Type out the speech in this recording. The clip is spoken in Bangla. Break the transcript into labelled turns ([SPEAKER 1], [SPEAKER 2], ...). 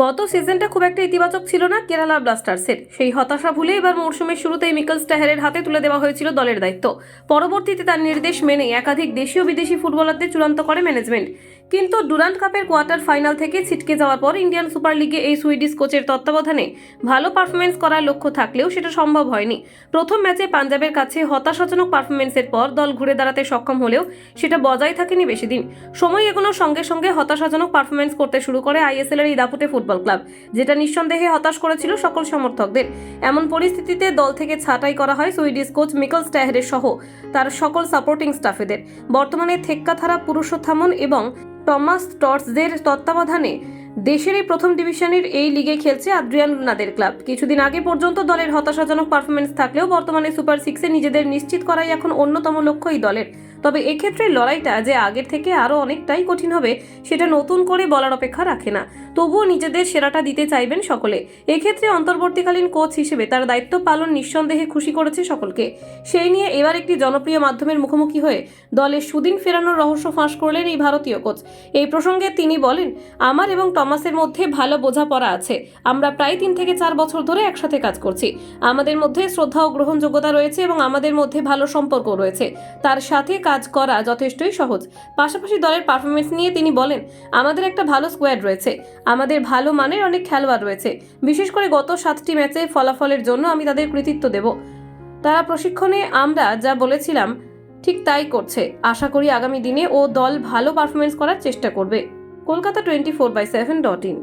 [SPEAKER 1] গত সিজনটা খুব একটা ইতিবাচক ছিল না কেরালা ব্লাস্টার্সের সেই হতাশা ভুলে এবার মৌসুমের শুরুতেই মিকেল স্টাহারের হাতে তুলে দেওয়া হয়েছিল দলের দায়িত্ব। পরবর্তীতে তার নির্দেশ মেনে একাধিক দেশীয় বিদেশি ফুটবলারদের চূড়ান্ত করে ম্যানেজমেন্ট কিন্তু ডুরান্ট কাপের কোয়ার্টার ফাইনাল থেকে ছিটকে যাওয়ার পর ইন্ডিয়ান সুপার লিগে এই সুইডিশ কোচের তত্ত্বাবধানে ভালো পারফরমেন্স করার লক্ষ্য থাকলেও সেটা সম্ভব হয়নি। প্রথম ম্যাচে পাঞ্জাবের কাছে হতাশাজনক পারফরমেন্সের পর দল ঘুরে দাঁড়াতে সক্ষম হলেও সেটা বজায় থাকেনি বেশি দিন সময় এগোনোর সঙ্গে সঙ্গে হতাশাজনক পারফরমেন্স করতে শুরু করে আইএসএল এর এই ফুটবল ক্লাব, যেটা নিঃসন্দেহে হতাশ করেছিল সকল সমর্থকদের। এমন পরিস্থিতিতে দল থেকে ছাঁটাই করা হয় সুইডিশ কোচ মিকল স্ট্যাহারের সহ তার সকল সাপোর্টিং স্টাফেদের। বর্তমানে থেক্কাথারা পুরুষোত্থামন এবং টমাস টর্সদের তত্ত্বাবধানে দেশের এই প্রথম ডিভিশনের এই লিগে খেলছে আদ্রিয়ান লুনাদের ক্লাব। কিছুদিন আগে পর্যন্ত দলের হতাশাজনক পারফরমেন্স থাকলেও বর্তমানে সুপার সিক্সে নিজেদের নিশ্চিত করাই এখন অন্যতম লক্ষ্য এই দলের। তবে এক্ষেত্রে লড়াইটা যে আগের থেকে আরও অনেকটাই কঠিন হবে, সেটা নতুন করে বলার অপেক্ষা রাখে না। তবুও নিজেদের সেরাটা দিতে চাইবেন সকলে। এক্ষেত্রে অন্তর্বর্তীকালীন কোচ হিসেবে তার দায়িত্ব পালন নিঃসন্দেহে খুশি করেছে সকলকে। সেই নিয়ে এবার একটি জনপ্রিয় মাধ্যমের মুখোমুখি হয়ে দলের সুদিন ফেরানোর রহস্য ফাঁস করলেন এই ভারতীয় কোচ। এই প্রসঙ্গে তিনি বলেন, আমার এবং টমাসের মধ্যে ভালো বোঝাপড়া আছে। আমরা প্রায় তিন থেকে চার বছর ধরে একসাথে কাজ করছি। আমাদের মধ্যে শ্রদ্ধা ও গ্রহণযোগ্যতা রয়েছে এবং আমাদের মধ্যে ভালো সম্পর্ক রয়েছে। তার সাথে কাজ করা যথেষ্টই সহজ। পাশাপাশি দলের পারফরমেন্স নিয়ে তিনি বলেন, আমাদের একটা ভালো স্কোয়াড রয়েছে। আমাদের ভালো মানের অনেক খেলোয়াড় রয়েছে। বিশেষ করে গত সাতটি ম্যাচে ফলাফলের জন্য আমি তাদের কৃতিত্ব দেব। তারা প্রশিক্ষণে আমরা যা বলেছিলাম, ঠিক তাই করছে। আশা করি আগামী দিনে ও দল ভালো পারফরমেন্স করার চেষ্টা করবে। Kolkata twenty four by seven dot in.